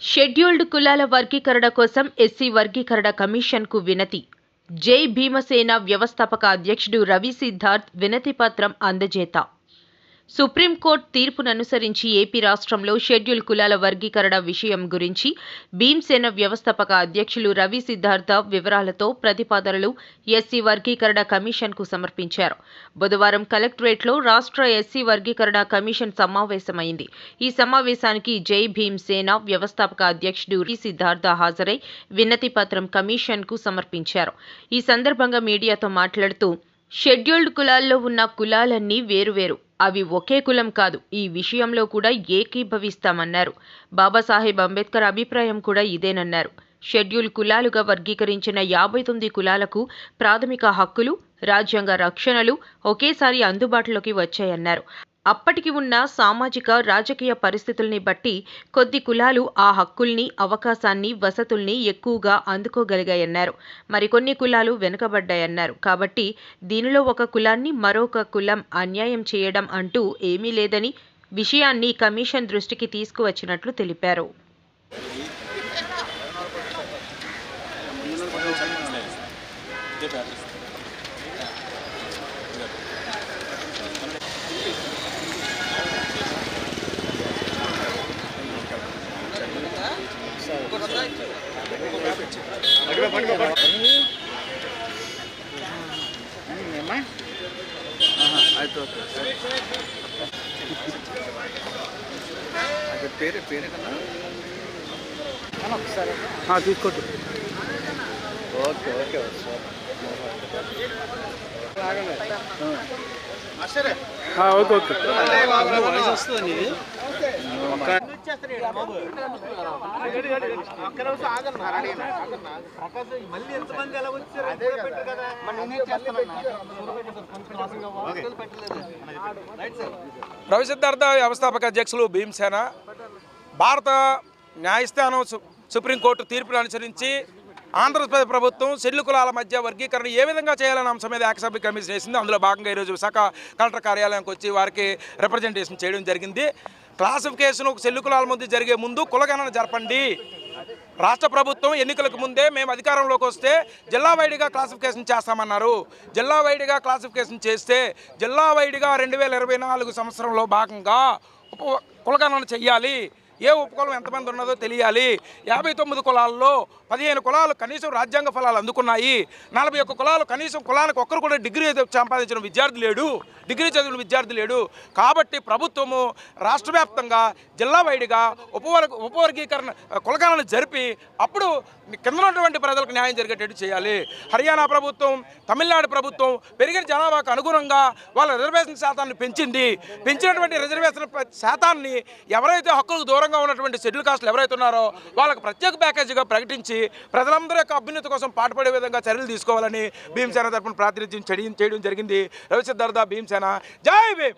Scheduled కులాల వర్గీకరణ కోసం ఎస్సీ వర్గీకరణ కమిషన్కు వినతి. జై భీమసేన వ్యవస్థాపక అధ్యక్షుడు రవి సిద్ధార్థ్ వినతి పత్రం అందజేత. సుప్రీంకోర్టు తీర్పుననుసరించి ఏపీ రాష్ట్రంలో షెడ్యూల్ కులాల వర్గీకరణ విషయం గురించి భీమ్సేన వ్యవస్థాపక అధ్యక్షులు రవి సిద్ధార్థ వివరాలతో ప్రతిపాదనలు ఎస్సీ వర్గీకరణ కమిషన్కు సమర్పించారు. బుధవారం కలెక్టరేట్లో రాష్ట్ర ఎస్సీ వర్గీకరణ కమిషన్ సమావేశమైంది. ఈ సమావేశానికి జై భీమ్సేన వ్యవస్థాపక అధ్యక్షుడు రి సిద్ధార్థ హాజరై వినతి పత్రం కమిషన్కు సమర్పించారు. ఈ సందర్భంగా మీడియాతో మాట్లాడుతూ షెడ్యూల్డ్ కులాల్లో ఉన్న కులాలన్నీ వేరువేరు. అవి ఒకే కులం కాదు ఈ విషయంలో కూడా ఏకీభవిస్తామన్నారు. బాబాసాహెబ్ అంబేద్కర్ అభిప్రాయం కూడా ఇదేనన్నారు. షెడ్యూల్ కులాలుగా వర్గీకరించిన యాభై తొమ్మిది కులాలకు ప్రాథమిక హక్కులు రాజ్యాంగ రక్షణలు ఒకేసారి అందుబాటులోకి వచ్చాయన్నారు. అప్పటికి ఉన్న సామాజిక రాజకీయ పరిస్థితుల్ని బట్టి కొద్ది కులాలు ఆ హక్కుల్ని అవకాశాన్ని వసతుల్ని ఎక్కువగా అందుకోగలిగాయన్నారు. మరికొన్ని కులాలు వెనుకబడ్డాయన్నారు. కాబట్టి దీనిలో ఒక కులాన్ని మరొక కులం అన్యాయం చేయడం అంటూ ఏమీ లేదని విషయాన్ని కమిషన్ దృష్టికి తీసుకువచ్చినట్లు తెలిపారు. ಆಯ್ತು ಓಕೆ అది పేరే పేరే కన్నా తీసుకోండి okay okay okay okay voice వస్తుంది రవి సిద్ధార్థ వ్యవస్థాపక అధ్యక్షులు భీమసేన. భారత న్యాయస్థానం సుప్రీంకోర్టు తీర్పును అనుసరించి ఆంధ్రప్రదేశ్ ప్రభుత్వం షెడ్యూల్ కులాల మధ్య వర్గీకరణ ఏ విధంగా చేయాలనే అంశం మీద ఏకసభ్య కమిషన్ వేసింది అందులో భాగంగా ఈరోజు విశాఖ కలెక్టర్ కార్యాలయానికి వచ్చి వారికి రిప్రజెంటేషన్ చేయడం జరిగింది. క్లాసిఫికేషన్ ఒక సెల్లుకులాల ముందు జరిగే ముందు కులగణన జరపండి. రాష్ట్ర ప్రభుత్వం ఎన్నికలకు ముందే మేము అధికారంలోకి వస్తే జిల్లా వైడిగా క్లాసిఫికేషన్ చేస్తామన్నారు. జిల్లా వైడిగా క్లాసిఫికేషన్ చేస్తే జిల్లా వైడిగా రెండు వేల ఇరవై నాలుగు సంవత్సరంలో భాగంగా ఉప కులగణన చెయ్యాలి ఏ ఉపకులం ఎంతమంది ఉన్నదో తెలియాలి. యాభై తొమ్మిది కులాల్లో పదిహేను కులాలు కనీసం రాజ్యాంగ ఫలాలు అందుకున్నాయి. నలభై ఒక్క కులాలు కనీసం కులానికి ఒక్కరు కూడా డిగ్రీ సంపాదించిన విద్యార్థి లేడు. డిగ్రీ చదివిన విద్యార్థి లేడు. కాబట్టి ప్రభుత్వము రాష్ట్ర వ్యాప్తంగా జిల్లా వైడిగా ఉపవర్గ ఉపవర్గీకరణ కులగణన జరిపి అప్పుడు కింద ఉన్నటువంటి ప్రజలకు న్యాయం జరిగేటట్టు చేయాలి. హర్యానా ప్రభుత్వం తమిళనాడు ప్రభుత్వం పెరిగిన జనాభాకు అనుగుణంగా వాళ్ళ రిజర్వేషన్ శాతాన్ని పెంచింది. పెంచినటువంటి రిజర్వేషన్ శాతాన్ని ఎవరైతే హక్కులకు దూరంగా ఉన్నటువంటి షెడ్యూల్ కాస్టులు ఎవరైతే ఉన్నారో వాళ్ళకి ప్రత్యేక ప్యాకేజీగా ప్రకటించి ప్రజలందరూ యొక్క అభ్యున్నతి కోసం పాటుపడే విధంగా చర్యలు తీసుకోవాలని భీమసేన తరపున ప్రాతినిధ్యం చేయడం చేయడం జరిగింది. రవి సిద్ధార్థ భీమసేన. జై భీమ్